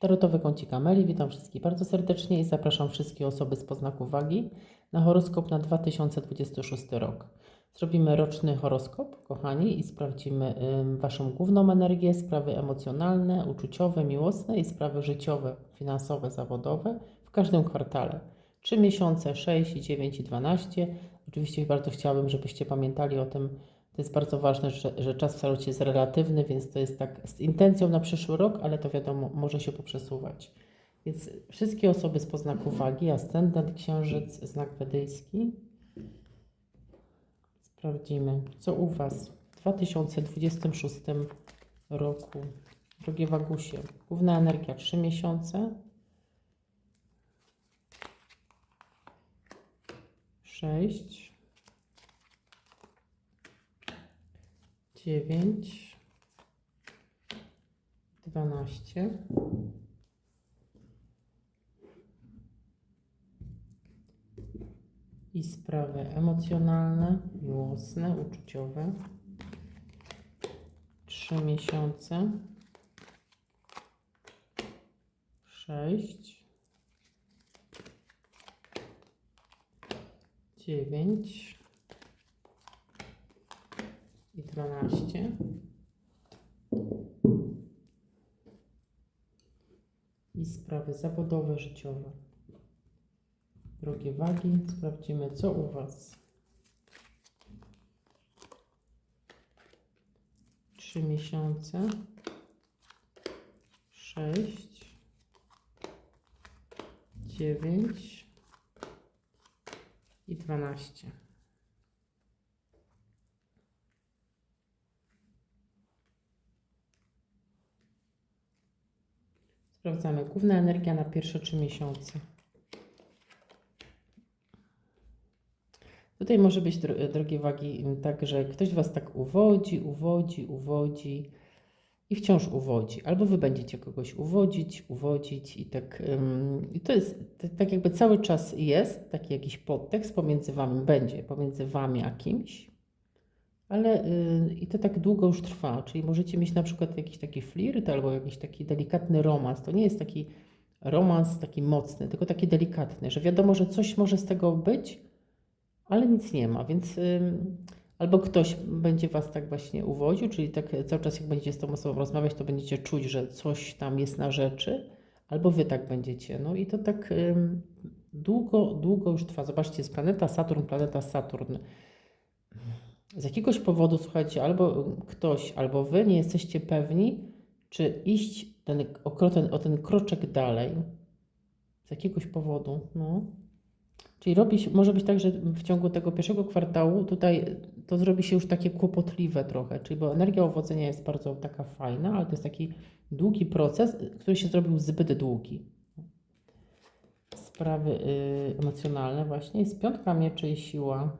Tarotowy kącik Ameli. Witam wszystkich bardzo serdecznie i zapraszam wszystkie osoby z poznaku wagi na horoskop na 2026 rok. Zrobimy roczny horoskop, kochani, i sprawdzimy ym, Waszą główną energię, sprawy emocjonalne, uczuciowe, miłosne i sprawy życiowe, finansowe, zawodowe w każdym kwartale. 3 miesiące, 6, 9 i 12. Oczywiście bardzo chciałabym, żebyście pamiętali o tym, to jest bardzo ważne, że, że czas w tarocie jest relatywny, więc to jest tak z intencją na przyszły rok, ale to wiadomo, może się poprzesuwać. Więc wszystkie osoby z poznaku wagi, ascendent, księżyc, znak wedyjski. Sprawdzimy, co u Was w 2026 roku. Drogie Wagusie, główna energia 3 miesiące. 6 dziewięć, dwanaście, i sprawy emocjonalne, miłosne, uczuciowe. Trzy miesiące, sześć, dziewięć, i 12. I sprawy zawodowe, życiowe. Drogie wagi, sprawdzimy co u Was. Trzy miesiące. Sześć. Dziewięć. I dwanaście. Sprawdzamy. Główna energia na pierwsze trzy miesiące. Tutaj może być, dro- drogie wagi, tak, że ktoś Was tak uwodzi, uwodzi, uwodzi i wciąż uwodzi. Albo Wy będziecie kogoś uwodzić, uwodzić i tak. ym, I to jest tak, jakby cały czas jest taki jakiś podtekst pomiędzy Wami, będzie pomiędzy Wami a kimś. Ale y, i to tak długo już trwa, czyli możecie mieć na przykład jakiś taki flirt albo jakiś taki delikatny romans. To nie jest taki romans taki mocny, tylko taki delikatny, że wiadomo, że coś może z tego być, ale nic nie ma, więc ym, albo ktoś będzie was tak właśnie uwodził, czyli tak cały czas jak będziecie z tą osobą rozmawiać, to będziecie czuć, że coś tam jest na rzeczy, albo wy tak będziecie. No i to tak ym, długo, długo już trwa. Zobaczcie, jest planeta Saturn, planeta Saturn. Z jakiegoś powodu, słuchajcie, albo ktoś, albo wy nie jesteście pewni, czy iść ten, o, ten, o ten kroczek dalej. Z jakiegoś powodu, no. Czyli robi się, może być tak, że w ciągu tego pierwszego kwartału tutaj to zrobi się już takie kłopotliwe trochę, czyli bo energia uwodzenia jest bardzo taka fajna, ale to jest taki długi proces, który się zrobił zbyt długi. Sprawy y, emocjonalne właśnie. Jest piątka mieczy i siła.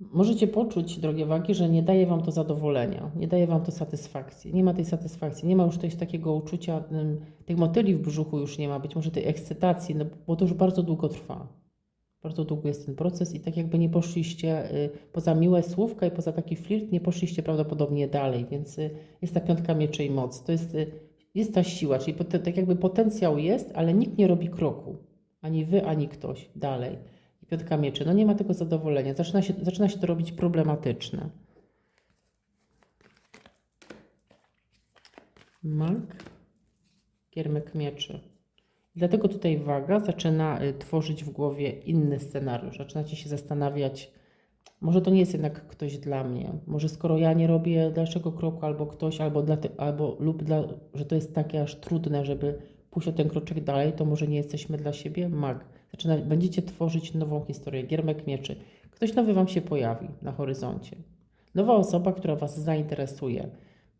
Możecie poczuć, drogie wagi, że nie daje Wam to zadowolenia, nie daje Wam to satysfakcji. Nie ma tej satysfakcji, nie ma już też takiego uczucia, tych motyli w brzuchu już nie ma, być może tej ekscytacji, no, bo to już bardzo długo trwa. Bardzo długo jest ten proces i tak jakby nie poszliście y, poza miłe słówka i poza taki flirt, nie poszliście prawdopodobnie dalej, więc y, jest ta piątka mieczy i moc. To jest, y, jest ta siła, czyli tak jakby potencjał jest, ale nikt nie robi kroku. Ani Wy, ani ktoś dalej. I piątka mieczy. No nie ma tego zadowolenia. Zaczyna się, zaczyna się to robić problematyczne. Mak, giermek mieczy. Dlatego tutaj waga zaczyna y, tworzyć w głowie inny scenariusz. Zaczynacie się zastanawiać, może to nie jest jednak ktoś dla mnie. Może skoro ja nie robię dalszego kroku, albo ktoś, albo, dla te, albo lub dla, że to jest takie aż trudne, żeby pójść o ten kroczek dalej, to może nie jesteśmy dla siebie. Mag. Zaczyna, będziecie tworzyć nową historię. Giermek mieczy. Ktoś nowy Wam się pojawi na horyzoncie. Nowa osoba, która Was zainteresuje.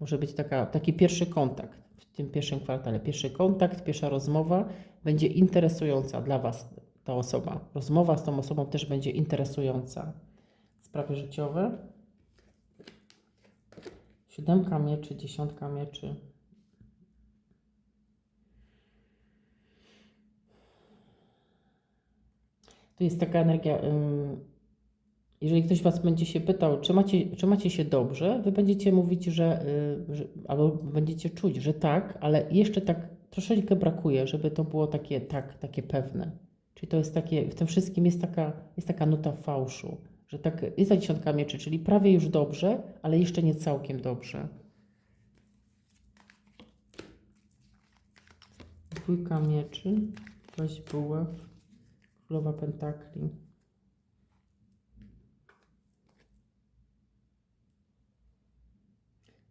Może być taka, taki pierwszy kontakt w tym pierwszym kwartale. Pierwszy kontakt, pierwsza rozmowa będzie interesująca dla Was ta osoba. Rozmowa z tą osobą też będzie interesująca. Sprawy życiowe. Siódemka mieczy, dziesiątka mieczy. Tu jest taka energia jeżeli ktoś Was będzie się pytał, czy macie, czy macie się dobrze, Wy będziecie mówić, że, y, że albo będziecie czuć, że tak, ale jeszcze tak troszeczkę brakuje, żeby to było takie tak, takie pewne. Czyli to jest takie, w tym wszystkim jest taka, jest taka nuta fałszu, że tak jest za dziesiątka mieczy, czyli prawie już dobrze, ale jeszcze nie całkiem dobrze. Dwójka mieczy, weź buław, królowa pentakli.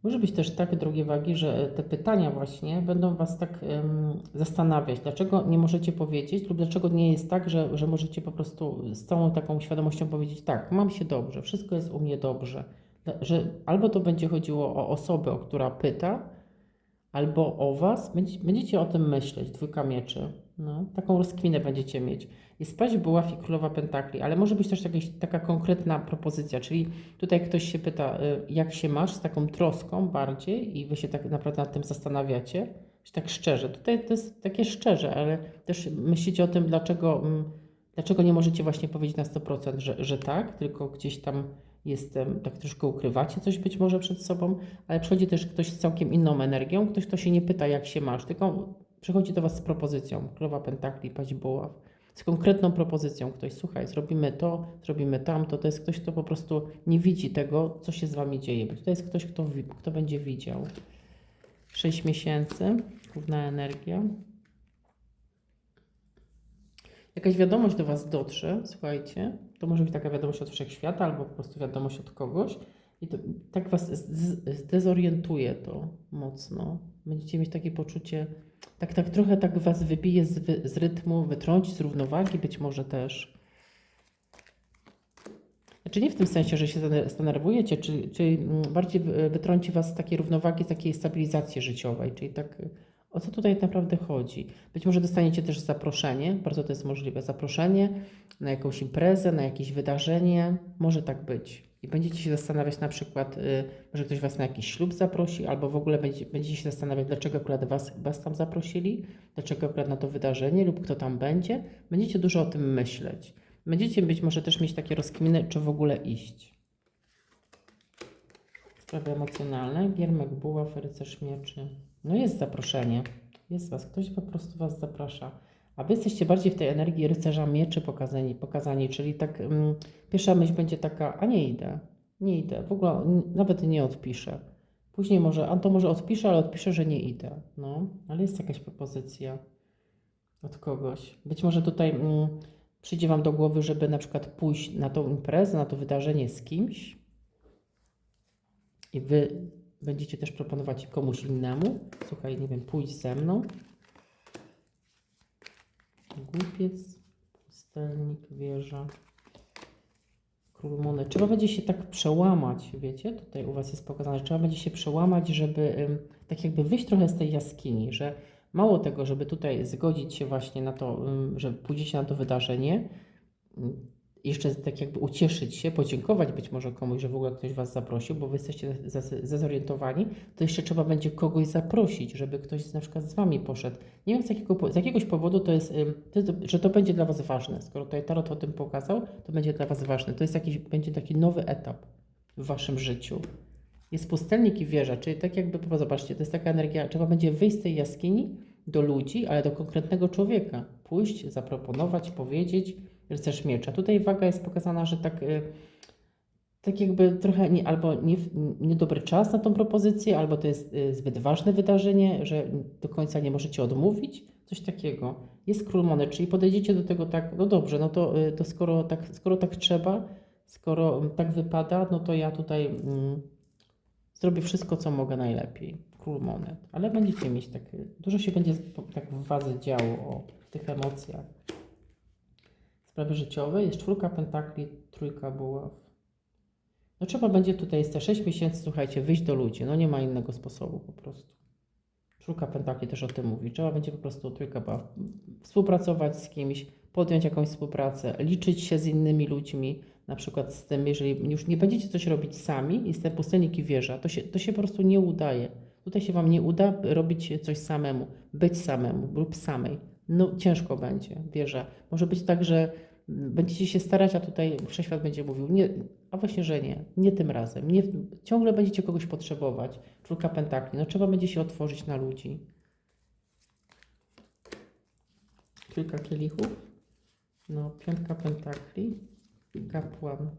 Może być też tak, drogie wagi, że te pytania właśnie będą Was tak em, zastanawiać, dlaczego nie możecie powiedzieć, lub dlaczego nie jest tak, że, że możecie po prostu z całą taką świadomością powiedzieć, tak, mam się dobrze, wszystko jest u mnie dobrze. Że albo to będzie chodziło o osobę, o która pyta, albo o Was, Będzie- będziecie o tym myśleć, dwójka mieczy. No, taką rozkminę będziecie mieć. Jest paść buław i królowa pentakli, ale może być też jakaś taka konkretna propozycja, czyli tutaj ktoś się pyta, y, jak się masz, z taką troską bardziej i Wy się tak naprawdę nad tym zastanawiacie, tak szczerze. Tutaj to jest takie szczerze, ale też myślicie o tym, dlaczego, mm, dlaczego nie możecie właśnie powiedzieć na 100%, że, że tak, tylko gdzieś tam jestem, tak troszkę ukrywacie coś być może przed sobą, ale przychodzi też ktoś z całkiem inną energią, ktoś, kto się nie pyta, jak się masz, tylko przychodzi do Was z propozycją, królowa pentakli, paść buław, z konkretną propozycją. Ktoś, słuchaj, zrobimy to, zrobimy tamto. To jest ktoś, kto po prostu nie widzi tego, co się z Wami dzieje. Bo tutaj jest ktoś, kto, kto będzie widział. 6 miesięcy, główna energia. Jakaś wiadomość do Was dotrze, słuchajcie. To może być taka wiadomość od wszechświata, albo po prostu wiadomość od kogoś. I to, tak Was zdezorientuje to mocno. Będziecie mieć takie poczucie, tak, tak trochę tak Was wybije z, z rytmu, wytrąci z równowagi być może też. Znaczy nie w tym sensie, że się zdenerwujecie, czy, czy mm, bardziej wy- wytrąci Was z takiej równowagi, z takiej stabilizacji życiowej, czyli tak o co tutaj naprawdę chodzi. Być może dostaniecie też zaproszenie, bardzo to jest możliwe, zaproszenie na jakąś imprezę, na jakieś wydarzenie, może tak być. I będziecie się zastanawiać na przykład, y, może ktoś Was na jakiś ślub zaprosi, albo w ogóle będzie, będziecie się zastanawiać, dlaczego akurat was, was tam zaprosili, dlaczego akurat na to wydarzenie lub kto tam będzie. Będziecie dużo o tym myśleć. Będziecie być może też mieć takie rozkminy, czy w ogóle iść. Sprawy emocjonalne. Giermek Buław, rycerz mieczy. No jest zaproszenie. Jest Was. Ktoś po prostu Was zaprasza. A Wy jesteście bardziej w tej energii rycerza mieczy pokazani, pokazani czyli tak mm, pierwsza myśl będzie taka, a nie idę, nie idę, w ogóle nawet nie odpiszę. Później może, a to może odpiszę, ale odpiszę, że nie idę. No, ale jest jakaś propozycja od kogoś. Być może tutaj mm, przyjdzie Wam do głowy, żeby na przykład pójść na tą imprezę, na to wydarzenie z kimś i Wy będziecie też proponować komuś innemu. Słuchaj, nie wiem, pójdź ze mną. Głupiec, pustelnik, wieża, król monet. Trzeba będzie się tak przełamać, wiecie? Tutaj u Was jest pokazane, że trzeba będzie się przełamać, żeby tak jakby wyjść trochę z tej jaskini, że mało tego, żeby tutaj zgodzić się właśnie na to, że pójdziecie na to wydarzenie, jeszcze tak jakby ucieszyć się, podziękować być może komuś, że w ogóle ktoś Was zaprosił, bo Wy jesteście zezorientowani, to jeszcze trzeba będzie kogoś zaprosić, żeby ktoś na przykład z Wami poszedł. Nie wiem z, jakiego, z jakiegoś powodu to jest, to jest, że to będzie dla Was ważne. Skoro tutaj Tarot o tym pokazał, to będzie dla Was ważne. To jest jakiś, będzie taki nowy etap w Waszym życiu. Jest pustelnik i wieża, czyli tak jakby, zobaczcie, to jest taka energia, trzeba będzie wyjść z tej jaskini do ludzi, ale do konkretnego człowieka. Pójść, zaproponować, powiedzieć, rycerz miecza. Tutaj waga jest pokazana, że tak, y, tak jakby trochę nie, albo nie, niedobry czas na tą propozycję, albo to jest y, zbyt ważne wydarzenie, że do końca nie możecie odmówić. Coś takiego. Jest król monet, czyli podejdziecie do tego tak, no dobrze, no to, y, to skoro, tak, skoro tak trzeba, skoro tak wypada, no to ja tutaj mm, zrobię wszystko, co mogę najlepiej. Król monet. Ale będziecie mieć tak, dużo się będzie tak w was działo o tych emocjach. Sprawy życiowe jest czwórka pentakli, trójka buław. No trzeba będzie tutaj, te 6 miesięcy, słuchajcie, wyjść do ludzi. No nie ma innego sposobu po prostu. Czwórka pentakli też o tym mówi. Trzeba będzie po prostu trójka buław. Współpracować z kimś, podjąć jakąś współpracę, liczyć się z innymi ludźmi, na przykład z tym, jeżeli już nie będziecie coś robić sami, jest ten pustelnik i wieża, to się, to się po prostu nie udaje. Tutaj się Wam nie uda robić coś samemu, być samemu lub samej. No ciężko będzie, wierzę. Może być tak, że będziecie się starać, a tutaj wszechświat będzie mówił, nie, a właśnie, że nie, nie tym razem. Nie, ciągle będziecie kogoś potrzebować. Czwórka pentakli, no trzeba będzie się otworzyć na ludzi. Kilka kielichów. No, piątka pentakli. Kapłan.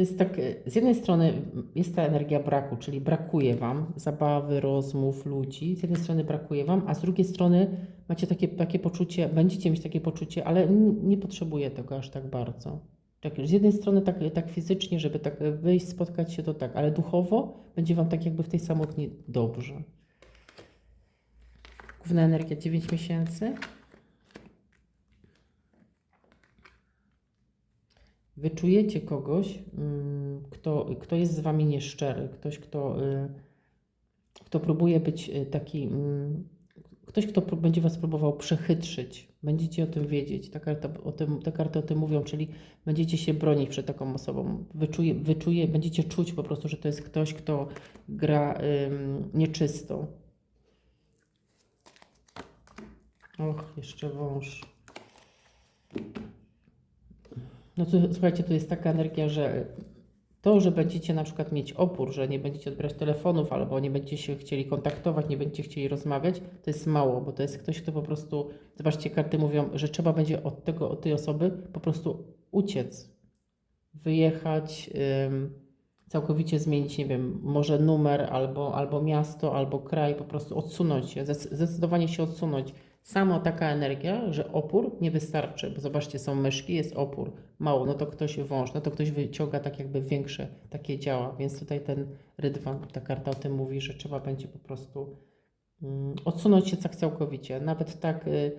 To jest tak, z jednej strony jest ta energia braku, czyli brakuje Wam zabawy, rozmów, ludzi. Z jednej strony brakuje Wam, a z drugiej strony macie takie, takie poczucie, będziecie mieć takie poczucie, ale nie potrzebuję tego aż tak bardzo. Tak, z jednej strony tak, tak fizycznie, żeby tak wyjść, spotkać się, to tak, ale duchowo będzie Wam tak jakby w tej samotni dobrze. Główna energia 9 miesięcy. Wyczujecie kogoś, mm, kto, kto jest z wami nieszczery, ktoś, kto, y, kto próbuje być y, taki, mm, ktoś, kto będzie was próbował przechytrzyć. Będziecie o tym wiedzieć. Ta karta, o tym, te karty o tym mówią, czyli będziecie się bronić przed taką osobą. Wyczuje, wyczuje, będziecie czuć po prostu, że to jest ktoś, kto gra ym, nieczysto. Och, jeszcze wąż. No to słuchajcie, to jest taka energia, że to, że będziecie na przykład mieć opór, że nie będziecie odbierać telefonów albo nie będziecie się chcieli kontaktować, nie będziecie chcieli rozmawiać, to jest mało, bo to jest ktoś, kto po prostu, zobaczcie, karty mówią, że trzeba będzie od tego, od tej osoby po prostu uciec, wyjechać, ym, całkowicie zmienić, nie wiem, może numer albo, albo miasto, albo kraj, po prostu odsunąć się, zdecy- zdecydowanie się odsunąć. Sama taka energia, że opór nie wystarczy, bo zobaczcie, są myszki, jest opór, mało, no to ktoś wąż, no to ktoś wyciąga tak jakby większe takie działa, więc tutaj ten rydwan, ta karta o tym mówi, że trzeba będzie po prostu mm, odsunąć się tak całkowicie, nawet tak, y,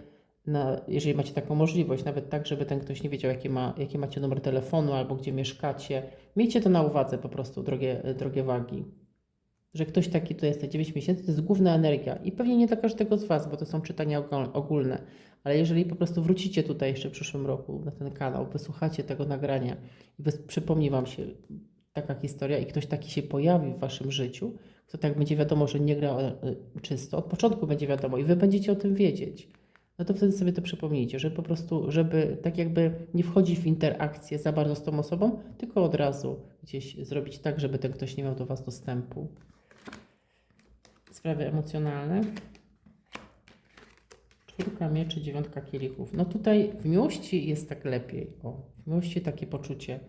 na, jeżeli macie taką możliwość, nawet tak, żeby ten ktoś nie wiedział, jaki, ma, jaki macie numer telefonu albo gdzie mieszkacie, miejcie to na uwadze po prostu, drogie, drogie wagi że ktoś taki to jest te 9 miesięcy, to jest główna energia. I pewnie nie dla każdego z Was, bo to są czytania ogólne. Ale jeżeli po prostu wrócicie tutaj jeszcze w przyszłym roku na ten kanał, wysłuchacie tego nagrania i przypomni Wam się taka historia i ktoś taki się pojawi w Waszym życiu, to tak będzie wiadomo, że nie gra e, czysto. Od początku będzie wiadomo i Wy będziecie o tym wiedzieć. No to wtedy sobie to przypomnijcie, że po prostu, żeby tak jakby nie wchodzić w interakcję za bardzo z tą osobą, tylko od razu gdzieś zrobić tak, żeby ten ktoś nie miał do Was dostępu sprawy emocjonalne. Czwórka mieczy, dziewiątka kielichów. No tutaj w miłości jest tak lepiej. O, w miłości takie poczucie.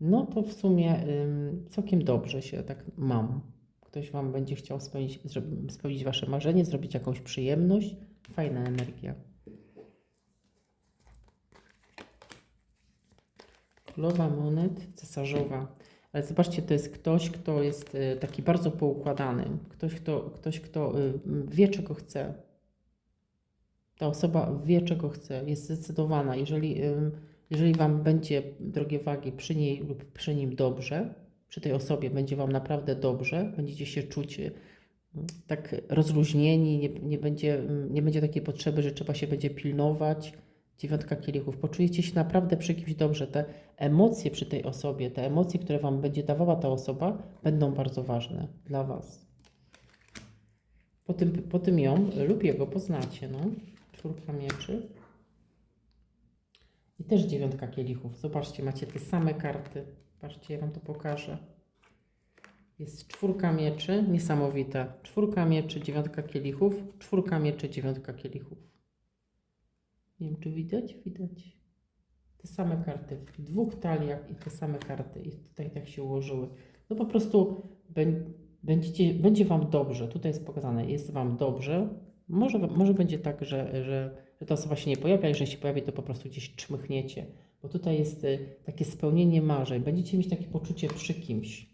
No to w sumie ym, całkiem dobrze się tak mam. Ktoś Wam będzie chciał spełnić, spełnić Wasze marzenie, zrobić jakąś przyjemność. Fajna energia. Królowa monet, cesarzowa. Ale zobaczcie, to jest ktoś, kto jest y, taki bardzo poukładany. Ktoś, kto, ktoś, kto y, wie, czego chce. Ta osoba wie, czego chce, jest zdecydowana. Jeżeli, ym, jeżeli Wam będzie, drogie wagi, przy niej lub przy nim dobrze, przy tej osobie będzie Wam naprawdę dobrze, będziecie się czuć tak rozluźnieni, nie, nie, będzie, nie będzie takiej potrzeby, że trzeba się będzie pilnować. Dziewiątka kielichów. Poczujecie się naprawdę przy kimś dobrze. Te emocje przy tej osobie, te emocje, które Wam będzie dawała ta osoba, będą bardzo ważne dla Was. Po tym, po tym ją lub jego poznacie. No. Czwórka mieczy. I też dziewiątka kielichów. Zobaczcie, macie te same karty. Patrzcie, ja Wam to pokażę. Jest czwórka mieczy, niesamowita. Czwórka mieczy, dziewiątka kielichów, czwórka mieczy, dziewiątka kielichów. Nie wiem, czy widać? Widać. Te same karty w dwóch taliach i te same karty. I tutaj tak się ułożyły. No po prostu bę- będziecie, będzie Wam dobrze. Tutaj jest pokazane, jest Wam dobrze. Może, może będzie tak, że, że, że ta osoba się nie pojawia. Jeżeli się pojawi, to po prostu gdzieś czmychniecie. Bo tutaj jest y, takie spełnienie marzeń. Będziecie mieć takie poczucie przy kimś.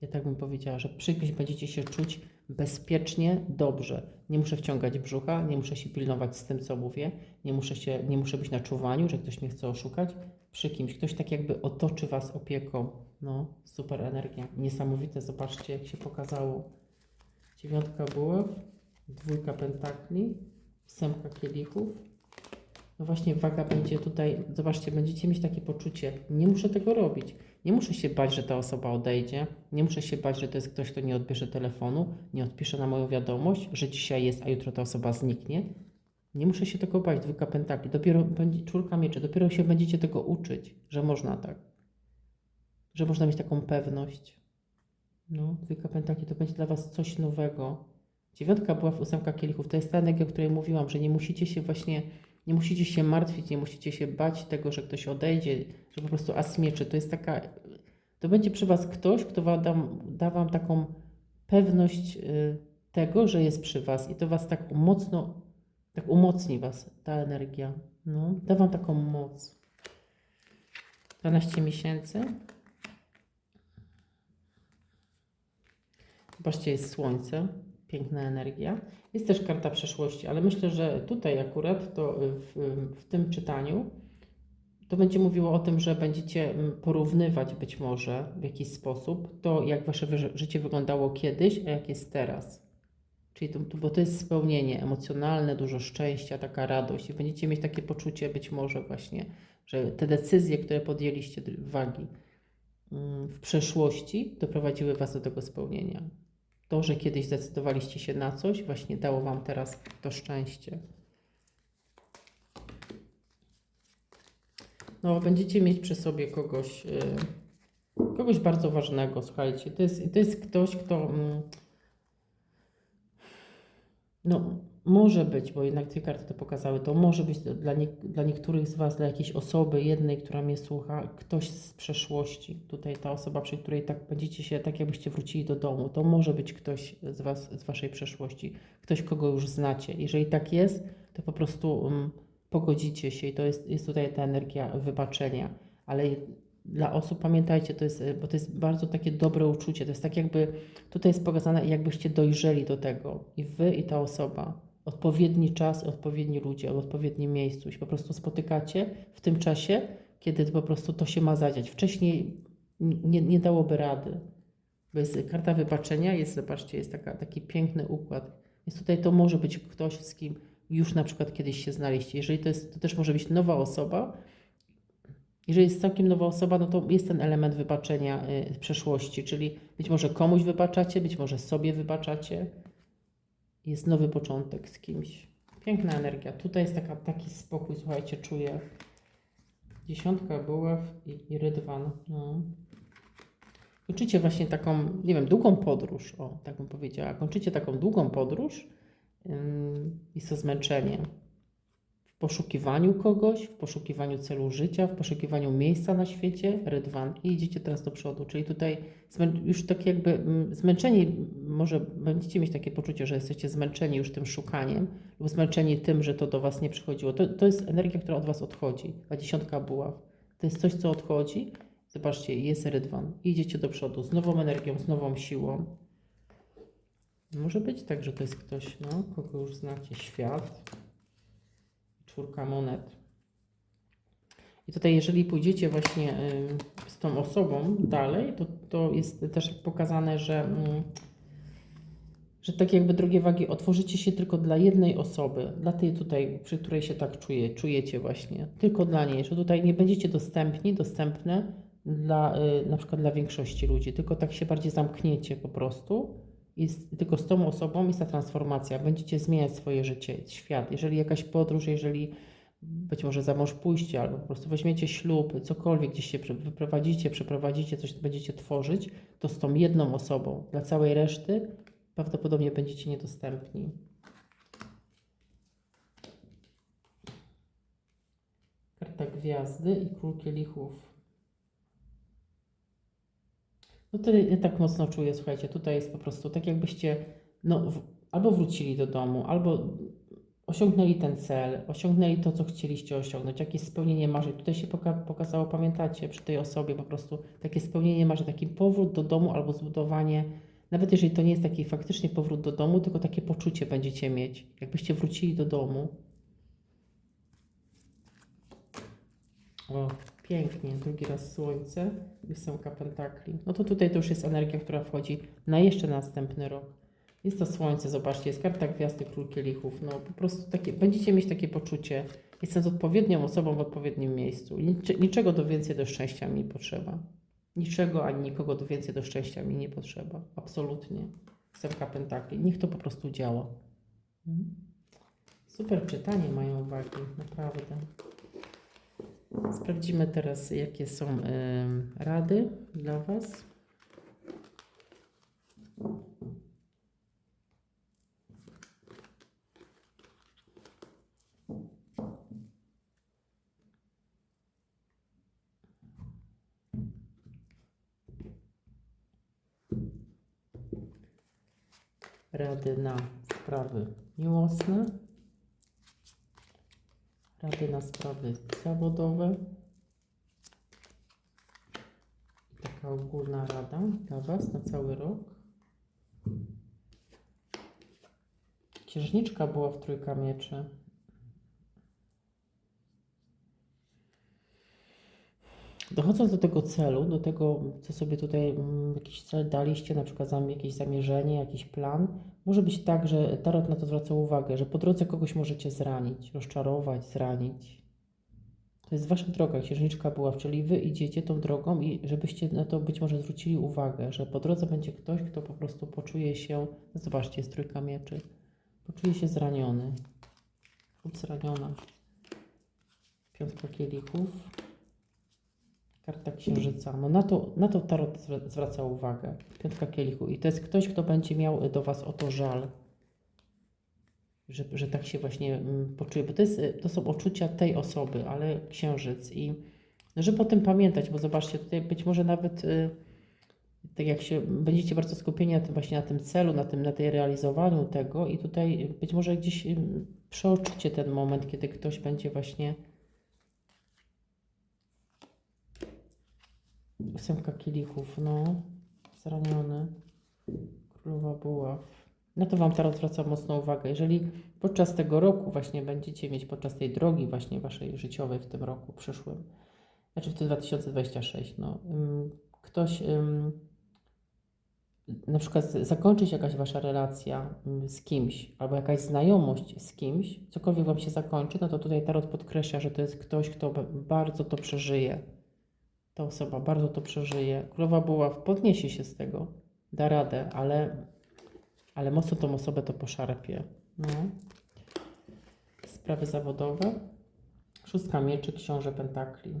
Ja tak bym powiedziała, że przy kimś będziecie się czuć bezpiecznie, dobrze. Nie muszę wciągać brzucha, nie muszę się pilnować z tym, co mówię, nie muszę, się, nie muszę być na czuwaniu, że ktoś mnie chce oszukać. Przy kimś, ktoś tak jakby otoczy Was opieką. No, super energia. Niesamowite, zobaczcie, jak się pokazało. Dziewiątka buław, dwójka pentakli, ósemka kielichów. No właśnie, waga będzie tutaj, zobaczcie, będziecie mieć takie poczucie, nie muszę tego robić. Nie muszę się bać, że ta osoba odejdzie. Nie muszę się bać, że to jest ktoś, kto nie odbierze telefonu, nie odpisze na moją wiadomość, że dzisiaj jest, a jutro ta osoba zniknie. Nie muszę się tego bać, dwójka pentakli. Dopiero będzie czwórka mieczy, dopiero się będziecie tego uczyć, że można tak. Że można mieć taką pewność. No, dwójka pentakli to będzie dla Was coś nowego. Dziewiątka była w ósemka kielichów. To jest ta energia, o której mówiłam, że nie musicie się właśnie, nie musicie się martwić, nie musicie się bać tego, że ktoś odejdzie, że po prostu as mieczy. To jest taka, to będzie przy Was ktoś, kto da, da Wam taką pewność y, tego, że jest przy Was i to Was tak mocno, tak umocni Was ta energia. No, da Wam taką moc. 12 miesięcy. Zobaczcie, jest słońce, piękna energia. Jest też karta przeszłości, ale myślę, że tutaj akurat to y, w, w tym czytaniu to będzie mówiło o tym, że będziecie mm, porównywać być może w jakiś sposób to, jak wasze życie wyglądało kiedyś, a jak jest teraz. Czyli to, bo to jest spełnienie emocjonalne, dużo szczęścia, taka radość i będziecie mieć takie poczucie być może właśnie, że te decyzje, które podjęliście, wagi mm, w przeszłości, doprowadziły was do tego spełnienia. To, że kiedyś zdecydowaliście się na coś, właśnie dało wam teraz to szczęście. No, będziecie mieć przy sobie kogoś, y, kogoś bardzo ważnego, słuchajcie. To jest, to jest ktoś, kto. mm, No, może być, bo jednak dwie karty to pokazały, to może być dla, nie, dla niektórych z Was, dla jakiejś osoby jednej, która mnie słucha, ktoś z przeszłości. Tutaj ta osoba, przy której tak będziecie się, tak jakbyście wrócili do domu, to może być ktoś z Was, z Waszej przeszłości, ktoś, kogo już znacie. Jeżeli tak jest, to po prostu um, pogodzicie się i to jest, jest tutaj ta energia wybaczenia. Ale dla osób, pamiętajcie, to jest, bo to jest bardzo takie dobre uczucie, to jest tak jakby, tutaj jest pokazane, jakbyście dojrzeli do tego i Wy i ta osoba odpowiedni czas, odpowiedni ludzie, w odpowiednim miejscu. Się po prostu spotykacie w tym czasie, kiedy po prostu to się ma zadziać. Wcześniej nie, nie dałoby rady. Bo jest karta wybaczenia, jest, zobaczcie, jest taka, taki piękny układ. Więc tutaj to może być ktoś, z kim już na przykład kiedyś się znaliście. Jeżeli to jest, to też może być nowa osoba. Jeżeli jest całkiem nowa osoba, no to jest ten element wybaczenia y, przeszłości, czyli być może komuś wybaczacie, być może sobie wybaczacie jest nowy początek z kimś. Piękna energia. Tutaj jest taka, taki spokój, słuchajcie, czuję. Dziesiątka buław i, i rydwan. No. Kończycie właśnie taką, nie wiem, długą podróż, o, tak bym powiedziała. Kończycie taką długą podróż. Jest to zmęczenie. W poszukiwaniu kogoś, w poszukiwaniu celu życia, w poszukiwaniu miejsca na świecie, rydwan i idziecie teraz do przodu. Czyli tutaj już tak jakby mm, zmęczeni, może będziecie mieć takie poczucie, że jesteście zmęczeni już tym szukaniem lub zmęczeni tym, że to do Was nie przychodziło. To, to jest energia, która od Was odchodzi. A dziesiątka buław. To jest coś, co odchodzi. Zobaczcie, jest rydwan. Idziecie do przodu z nową energią, z nową siłą. Może być tak, że to jest ktoś, no, kogo już znacie. Świat. Czwórka monet. I tutaj, jeżeli pójdziecie właśnie y, z tą osobą dalej, to, to jest też pokazane, że, mm, że tak jakby drogie wagi, otworzycie się tylko dla jednej osoby, dla tej tutaj, przy której się tak czuje, czujecie właśnie, tylko dla niej, że tutaj nie będziecie dostępni, dostępne dla, y, na przykład dla większości ludzi, tylko tak się bardziej zamkniecie po prostu z, tylko z tą osobą jest ta transformacja, będziecie zmieniać swoje życie, świat. Jeżeli jakaś podróż, jeżeli być może za mąż pójście, albo po prostu weźmiecie ślub, cokolwiek gdzieś się wyprowadzicie, przeprowadzicie, coś będziecie tworzyć, to z tą jedną osobą. Dla całej reszty prawdopodobnie będziecie niedostępni. Karta gwiazdy i król kielichów. No ja tak mocno czuję, słuchajcie, tutaj jest po prostu tak jakbyście no, w, albo wrócili do domu, albo osiągnęli ten cel, osiągnęli to, co chcieliście osiągnąć, jakieś spełnienie marzeń. Tutaj się poka- pokazało, pamiętacie, przy tej osobie po prostu takie spełnienie marzeń, taki powrót do domu albo zbudowanie, nawet jeżeli to nie jest taki faktycznie powrót do domu, tylko takie poczucie będziecie mieć, jakbyście wrócili do domu. O, pięknie, drugi raz słońce, ósemka pentakli. No to tutaj to już jest energia, która wchodzi na jeszcze następny rok. Jest to słońce, zobaczcie, jest karta gwiazdy król kielichów. No po prostu takie, będziecie mieć takie poczucie, jestem z odpowiednią osobą w odpowiednim miejscu. Nic, niczego do więcej do szczęścia mi potrzeba. Niczego ani nikogo do więcej do szczęścia mi nie potrzeba. Absolutnie. Ósemka pentakli. Niech to po prostu działa. Mhm. Super czytanie mają wagi, naprawdę. Sprawdzimy teraz, jakie są rady dla Was. Rady na sprawy miłosne. Rady na sprawy zawodowe. Taka ogólna rada dla Was na cały rok. Księżniczka była w trójka mieczy. Dochodząc do tego celu, do tego, co sobie tutaj mm, jakiś cel daliście, na przykład jakieś zamierzenie, jakiś plan, może być tak, że tarot na to zwraca uwagę, że po drodze kogoś możecie zranić, rozczarować, zranić. To jest wasza droga, księżniczka była, czyli wy idziecie tą drogą i żebyście na to być może zwrócili uwagę, że po drodze będzie ktoś, kto po prostu poczuje się, no zobaczcie, jest trójka mieczy, poczuje się zraniony lub zraniona. Piątka kielichów. Karta księżyca. No na to, na to tarot zwra- zwraca uwagę. Piątka kielichu. I to jest ktoś, kto będzie miał do Was o to żal. Że, że tak się właśnie mm, poczuje. Bo to, jest, y, to są uczucia tej osoby, ale księżyc. I żeby o tym pamiętać, bo zobaczcie, tutaj być może nawet y, tak jak się będziecie bardzo skupieni na tym właśnie na tym celu, na tym, na tej realizowaniu tego i tutaj być może gdzieś y, przeoczycie ten moment, kiedy ktoś będzie właśnie Ósemka kielichów, no. Zraniony. Królowa buław. Na to Wam teraz zwracam mocną uwagę. Jeżeli podczas tego roku właśnie będziecie mieć, podczas tej drogi właśnie Waszej życiowej w tym roku przyszłym, znaczy w tym 2026, no, ktoś na przykład zakończyć jakaś Wasza relacja z kimś, albo jakaś znajomość z kimś, cokolwiek Wam się zakończy, no to tutaj Tarot podkreśla, że to jest ktoś, kto bardzo to przeżyje ta osoba bardzo to przeżyje. Królowa Buław podniesie się z tego, da radę, ale, ale mocno tą osobę to poszarpie. No. Sprawy zawodowe. Szóstka mieczy, książę pentakli.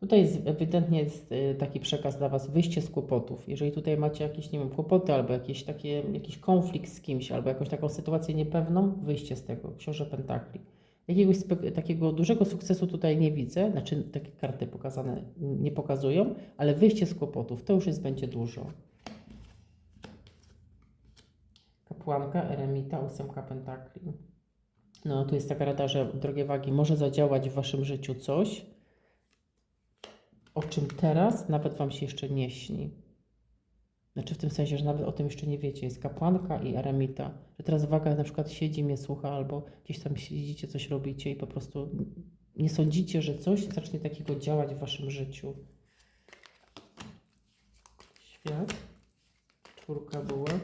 Tutaj jest, ewidentnie jest y, taki przekaz dla Was, wyjście z kłopotów. Jeżeli tutaj macie jakieś, nie wiem, kłopoty albo jakieś takie, jakiś konflikt z kimś, albo jakąś taką sytuację niepewną, wyjście z tego, książę pentakli. Jakiegoś takiego dużego sukcesu tutaj nie widzę, znaczy takie karty pokazane nie pokazują, ale wyjście z kłopotów to już jest będzie dużo. Kapłanka, eremita, ósemka pentakli. No, tu jest taka rada, że drogie wagi, może zadziałać w waszym życiu coś, o czym teraz nawet wam się jeszcze nie śni. Znaczy w tym sensie, że nawet o tym jeszcze nie wiecie. Jest kapłanka i eremita. Że teraz waga na przykład siedzi, mnie słucha, albo gdzieś tam siedzicie, coś robicie i po prostu nie sądzicie, że coś zacznie takiego działać w waszym życiu. Świat. Czwórka była.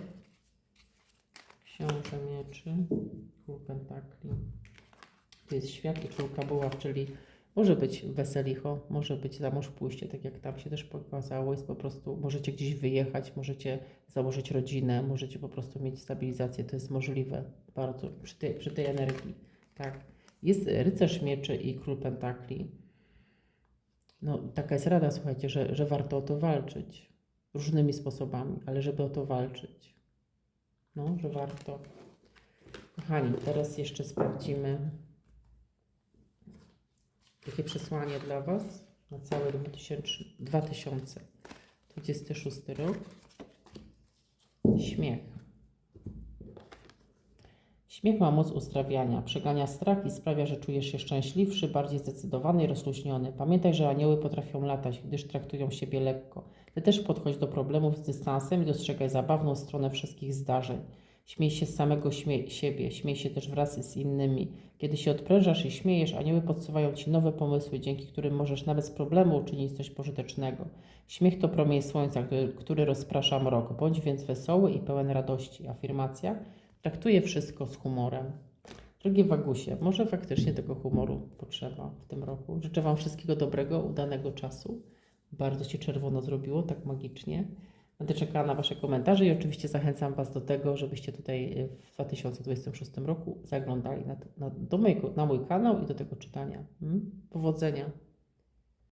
Książę mieczy. Król pentakli. To jest świat i czwórka buław, czyli może być weselicho, może być za mąż pójście, tak jak tam się też pokazało. Jest po prostu, możecie gdzieś wyjechać, możecie założyć rodzinę, możecie po prostu mieć stabilizację. To jest możliwe bardzo przy tej, przy tej energii. Tak. Jest rycerz mieczy i król pentakli. No, taka jest rada, słuchajcie, że, że warto o to walczyć różnymi sposobami, ale żeby o to walczyć. No, że warto. Kochani, teraz jeszcze sprawdzimy takie przesłanie dla Was na cały 2000 2026 rok. Śmiech. Śmiech ma moc uzdrawiania, przegania strach i sprawia, że czujesz się szczęśliwszy, bardziej zdecydowany i rozluźniony. Pamiętaj, że anioły potrafią latać, gdyż traktują siebie lekko. Ty też podchodź do problemów z dystansem i dostrzegaj zabawną stronę wszystkich zdarzeń. Śmiej się z samego śmie- siebie, śmiej się też wraz z innymi. Kiedy się odprężasz i śmiejesz, anioły podsuwają ci nowe pomysły, dzięki którym możesz nawet z problemu uczynić coś pożytecznego. Śmiech to promień słońca, który, który rozprasza mrok. Bądź więc wesoły i pełen radości. Afirmacja. Traktuję wszystko z humorem. Drogie Wagusie, może faktycznie tego humoru potrzeba w tym roku. Życzę Wam wszystkiego dobrego, udanego czasu. Bardzo się czerwono zrobiło, tak magicznie. Będę czekała na Wasze komentarze i oczywiście zachęcam Was do tego, żebyście tutaj y, w 2026 roku zaglądali na, na, do mojego, na mój kanał i do tego czytania. Mm? Powodzenia!